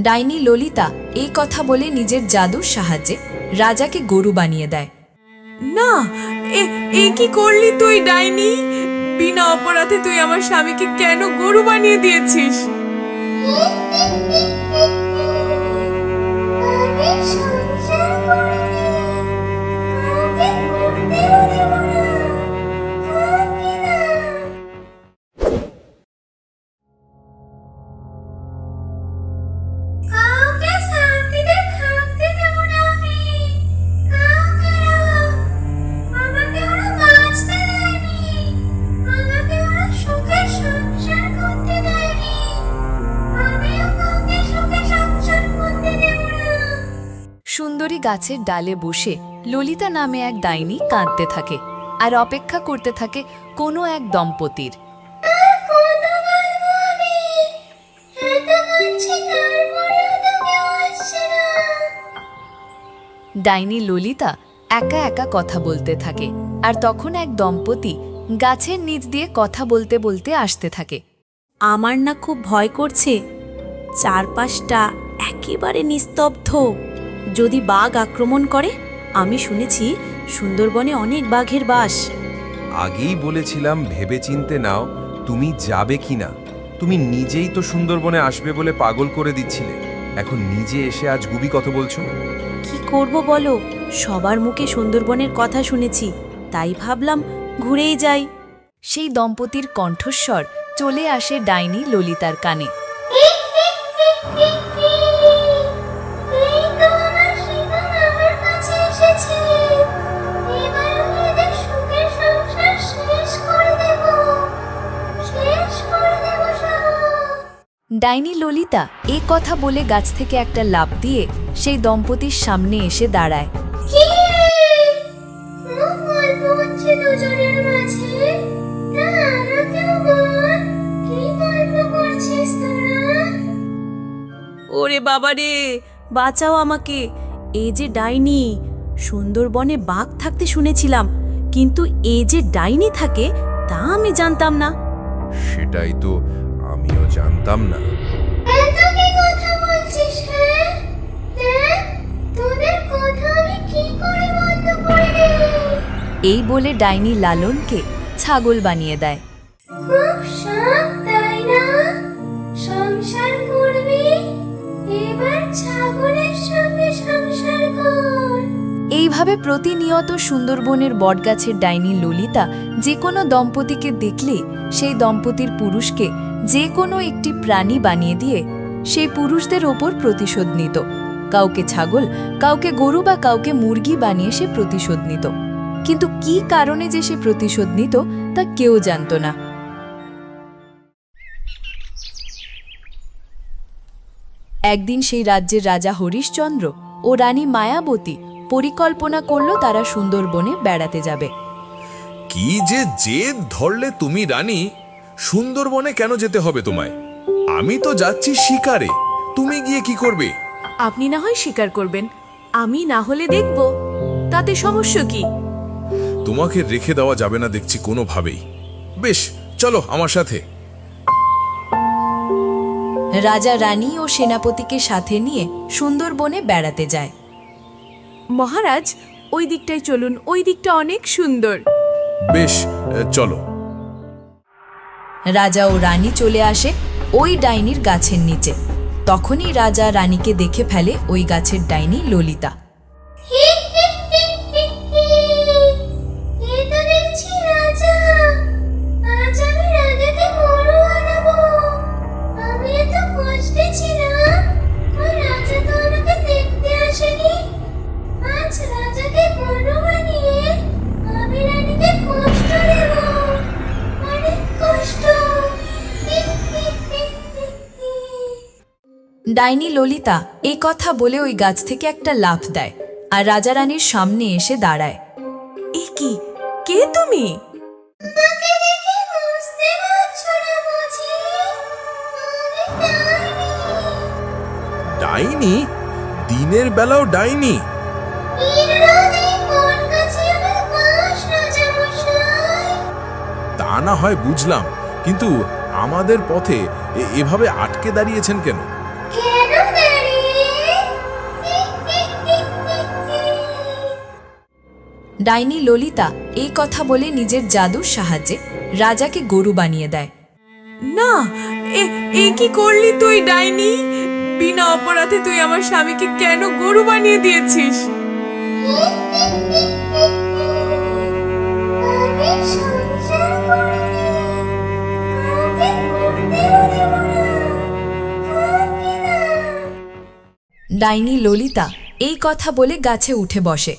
ডাইনি ললিতা এই কথা বলে নিজের জাদুর সাহায্যে রাজাকে গরু বানিয়ে দেয়। না এ কি করলি তুই ডাইনি? বিনা অপরাধে তুই আমার স্বামীকে কেন গরু বানিয়ে দিয়েছিস? গাছের ডালে বসে ললিতা নামে এক ডাইনি কাঁদতে থাকে আর অপেক্ষা করতে থাকে কোনো এক দম্পতির। ডাইনি ললিতা একা একা কথা বলতে থাকে আর তখন এক দম্পতি গাছের নিচ দিয়ে কথা বলতে বলতে আসতে থাকে। আমার না খুব ভয় করছে। চারপাশটা একেবারে নিস্তব্ধ। যদি বাঘ আক্রমণ করে আমি শুনেছি সুন্দরবনে অনেক বাঘের বাস। আগেই বলেছিলাম ভেবেচিন্তে নাও তুমি যাবে কিনা। তুমি নিজেই তো সুন্দরবনে আসবে বলে পাগল করে দিচ্ছিলে। এখন নিজে এসে আজ গুবি কথা বলছো? কি করব বলো? সবার মুখে সুন্দরবনের কথা শুনেছি তাই ভাবলাম ঘুরেই যাই। সেই দম্পতির কণ্ঠস্বর চলে আসে ডাইনি ললিতার কানে। ডাইনি ললিতা এ কথা বলে গাছ থেকে একটা লাফ দিয়ে সেই দম্পতির সামনে এসে দাঁড়ায়। ওরে বাবা রে বাঁচাও আমাকে। এই যে ডাইনি সুন্দরবনে বাঘ থাকতে শুনেছিলাম কিন্তু এ যে ডাইনি থাকে তা আমি জানতাম না। সেটাই তো। আমিও জানতাম না। হ্যাঁ? দেখ তোদের কথা আমি কি করে বন্ধ করে দেই এই বলে ডাইনি লালনকে ছাগল বানিয়ে দেয়। খুব শখ তাই না? সংসার করবি? এবার ছাগলের সঙ্গে সংসার কর। এইভাবে প্রতিনিয়ত সুন্দরবনের বটগাছের ডাইনি ললিতা যে কোনো দম্পতিকে দেখলে সেই দম্পতির পুরুষকে যে কোনো একটি প্রাণী বানিয়ে দিয়ে সেই পুরুষদের ওপর প্রতিশোধ নিত। কাউকে ছাগল, কাউকে গরু বা কাউকে মুরগি বানিয়ে সে প্রতিশোধ নিত। কিন্তু কি কারণে যে সে প্রতিশোধ নিত, তা কেউ জানত না। একদিন সেই রাজ্যের রাজা হরিশচন্দ্র ও রানী মায়াবতী পরিকল্পনা করল তারা সুন্দরবনে বেড়াতে যাবে। কি যে জেদ ধরলে তুমি রানী সুন্দরবনে কেন যেতে হবে তোমায়? আমি তো যাচ্ছি শিকারে। তুমি গিয়ে কি করবে? আপনি না হয় স্বীকার করবেন। আমি না হলে দেখব। তাতে সমস্যা কি? তোমাকে রেখে দেওয়া যাবে না দেখছি কোনোভাবেই। বেশ চলো আমার সাথে। রাজা রানী ও সেনাপতিকে সাথে নিয়ে সুন্দরবনে বেড়াতে যায়। মহারাজ ওই দিকটায় চলুন। ওই দিকটা অনেক সুন্দর। বেশ চলো। রাজা ও রানী চলে আসে ওই ডাইনির গাছের নিচে। তখনই রাজা রানীকে দেখে ফেলে ওই গাছের ডাইনি ললিতা। ডাইনি ললিতা এই কথা বলে ওই গাছ থেকে একটা লাফ দেয় আর রাজা রানীর সামনে এসে দাঁড়ায়। এ কি? কে তুমি? ডাইনি? দিনের বেলাও ডাইনি। তা না হয় বুঝলাম, কিন্তু আমাদের পথে এভাবে আটকে দাঁড়িয়েছেন কেন? ডাইনি ললিতা এই কথা বলে নিজের জাদুর সাহায্যে রাজাকে গরু বানিয়ে দেয়। না এ কি করলি তুই ডাইনি? বিনা অপরাধে তুই আমার স্বামীকে কেন গরু বানিয়ে দিয়েছিস? ডাইনি ললিতা এই কথা বলে গাছে উঠে বসে।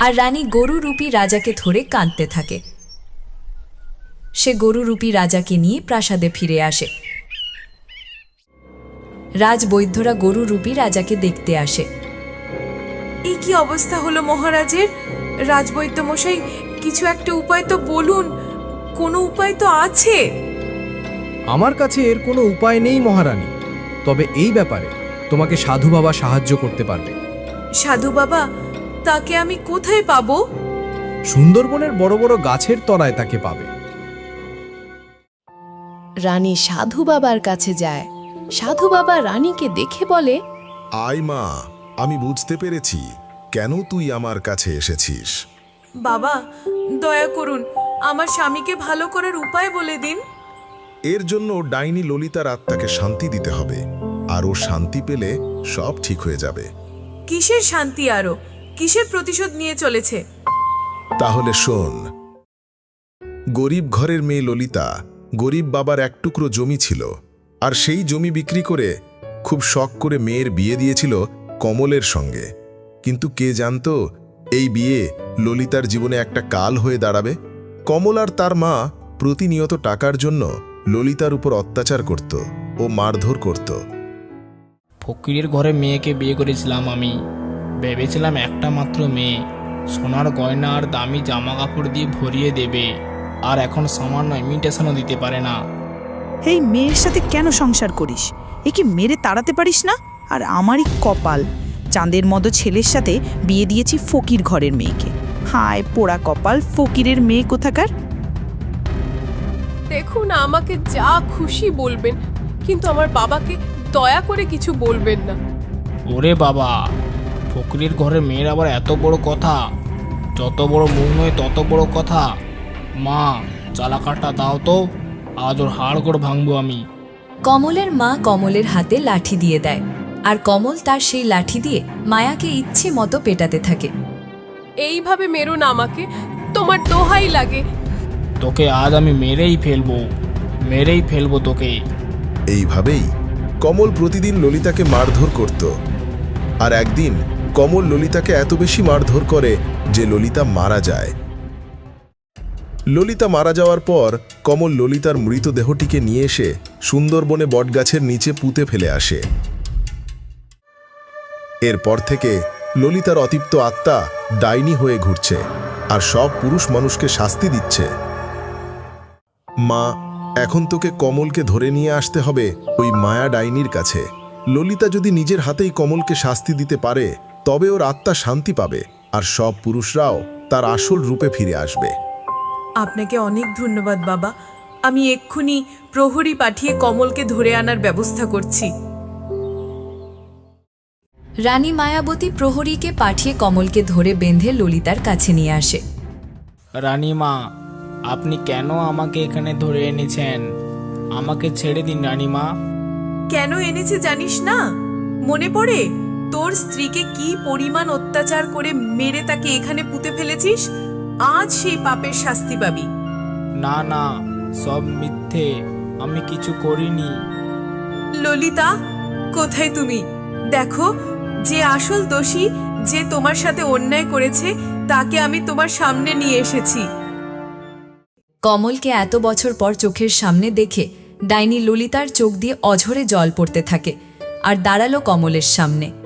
আর রানী গরুরূপী রাজাকে ধরে কাঁদতে থাকে। সে গরুরূপী রাজাকে নিয়ে প্রাসাদে ফিরে আসে। রাজবৈদ্যরা গরুরূপী রাজাকে দেখতে আসে। এই কি অবস্থা হলো মহারাজের? রাজবৈদ্য মশাই কিছু একটা উপায় তো বলুন। কোনো উপায় তো আছে? আমার কাছে এর কোনো উপায় নেই মহারানী। তবে এই ব্যাপারে তোমাকে সাধু বাবা সাহায্য করতে পারবে। সাধু বাবা তাকে আমি কোথায় পাবো? সুন্দরবনের বড় বড় গাছের তলায় তাকে পাবে। রানী সাধু বাবার কাছে যায়। সাধু বাবা রানীকে দেখে বলে আয় মা আমি বুঝতে পেরেছি। কেন তুই আমার কাছে এসেছিস? বাবা দয়া করুন আমার স্বামীকে ভালো করার উপায় বলে দিন। এর জন্য ডাইনি ললিতার আত্মাকে শান্তি দিতে হবে আর ও শান্তি পেলে সব ঠিক হয়ে যাবে। কিসের শান্তি আরও? কিসের প্রতিশোধ নিয়ে চলেছে? তাহলে শোন। গরিব ঘরের মেয়ে ললিতা গরিব বাবার এক টুকরো জমি ছিল আর সেই জমি বিক্রি করে খুব শখ করে মেয়ের বিয়ে দিয়েছিল কমলের সঙ্গে। কিন্তু কে জানতো এই বিয়ে ললিতার জীবনে একটা কাল হয়ে দাঁড়াবে? কমল আর তার মা প্রতিনিয়ত টাকার জন্য ললিতার উপর অত্যাচার করত ও মারধর করত। ফকিরের ঘরে মেয়েকে বিয়ে করেছিলাম আমি। ভেবেছিলাম একটা মাত্র মেয়ে। সোনার গয়না আর দামি জামা কাপড় দিয়ে ভরিয়ে দেবে। আর এখন সামান্য ইমিটেশনও দিতে পারে না। এই মেয়ের সাথে কেন সংসার করিস? একে মেরে তাড়াতে পারিস না? আর আমারই কপাল। চাঁদের মতো ছেলের সাথে বিয়ে দিয়েছি ফকির ঘরের মেয়েকে। হায় পোড়া কপাল ফকিরের মেয়ে কোথাকার? দেখুন আমাকে যা খুশি বলবেন কিন্তু আমার বাবাকে দয়া করে কিছু বলবেন না। ওরে বাবা! ফকিরের ঘরের মেয়ের আবার এত বড় কথা। যত বড় মুখ নয় তত বড় কথা। মা চালাকাটা দাও তো। আজ ওর হাড় করে ভাঙবো আমি। কমলের মা কমলের হাতে লাঠি দিয়ে দেয়। আর কমল তার সেই লাঠি দিয়ে মায়াকে ইচ্ছে মতো পেটাতে থাকে। এইভাবে মেরো না আমাকে। তোমার দোহাই লাগে। তোকে আজ আমি মেরেই ফেলব। মেরেই ফেলব তোকে। এইভাবেই কমল প্রতিদিন ললিতাকে মারধর করত। আর একদিন কমল ললিতাকে এত বেশি মারধর করে যে ললিতা মারা যায়। ললিতা মারা যাওয়ার পর কমল ললিতার মৃতদেহটিকে নিয়ে এসে সুন্দরবনে বটগাছের নিচে পুঁতে ফেলে আসে। এরপর থেকে ললিতার অতিপ্ত আত্মা ডাইনি হয়ে ঘুরছে আর সব পুরুষ মানুষকে শাস্তি দিচ্ছে। মা, এখন তোকে কমলকে ধরে নিয়ে আসতে হবে ওই মায়া ডাইনির কাছে। ললিতা যদি নিজের হাতেই কমলকে শাস্তি দিতে পারে তবে ওর আত্মা শান্তি পাবে আর সব পুরুষরাও তার আসল রূপে ফিরে আসবে। আপনাকে অনেক ধন্যবাদ বাবা। আমি এক্ষুনি প্রহরী পাঠিয়ে কমলকে ধরে আনার ব্যবস্থা করছি। রানী মায়াবতী প্রহরীকে পাঠিয়ে কমলকে ধরে বেঁধে ললিতার কাছে নিয়ে আসে। রানীমা আপনি কেন আমাকে এখানে ধরে এনেছেন? আমাকে ছেড়ে দিন রানীমা কেন এনেছে জানিস না? মনে পড়ে? তোর স্ত্রীকে কি পরিমাণ অত্যাচার করে মেরে তাকে এখানে পুঁতে ফেলেছিস? আজ সেই পাপের শাস্তি পাবি। না না সব মিথ্যে। আমি কিছু করিনি। ললিতা কোথায় তুমি? দেখো যে আসল দোষী যে তোমার সাথে অন্যায় করেছে তাকে আমি তোমার সামনে নিয়ে এসেছি। কমলকে এত বছর পর চোখের সামনে দেখে ডাইনি ললিতার চোখ দিয়ে অঝরে জল পড়তে থাকে আর দাঁড়াল কমলের সামনে।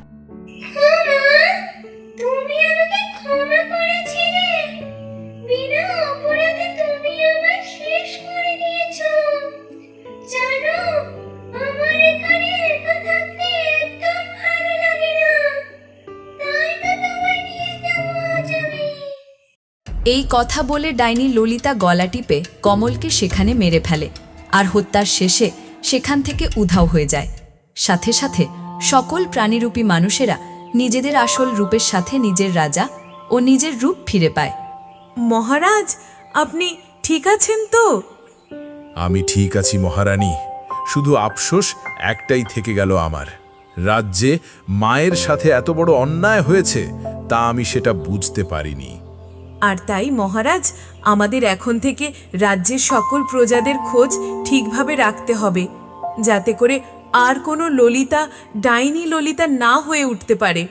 এই কথা বলে ডাইনি ললিতা গলা টিপে কমলকে সেখানে মেরে ফেলে। আর হত্যার শেষে সেখান থেকে উধাও হয়ে যায়। সাথে সাথে সকল প্রাণীরূপী মানুষেরা নিজেদের আসল রূপের সাথে নিজের রাজা ও নিজের রূপ ফিরে পায়। মহারাজ আপনি ঠিক আছেন তো? আমি ঠিক আছি মহারানী। শুধু আফসোস একটাই থেকে গেল আমার। রাজ্যে মায়ের সাথে এত বড় অন্যায় হয়েছে তা আমি সেটা বুঝতে পারিনি। আর তাই, মহারাজ, আমাদের এখন থেকে রাজ্যের সকল প্রজাদের খোঁজ ঠিকভাবে রাখতে হবে, যাতে করে আর কোনো ললিতা, ডাইনি ললিতা না হয়ে উঠতে পারে।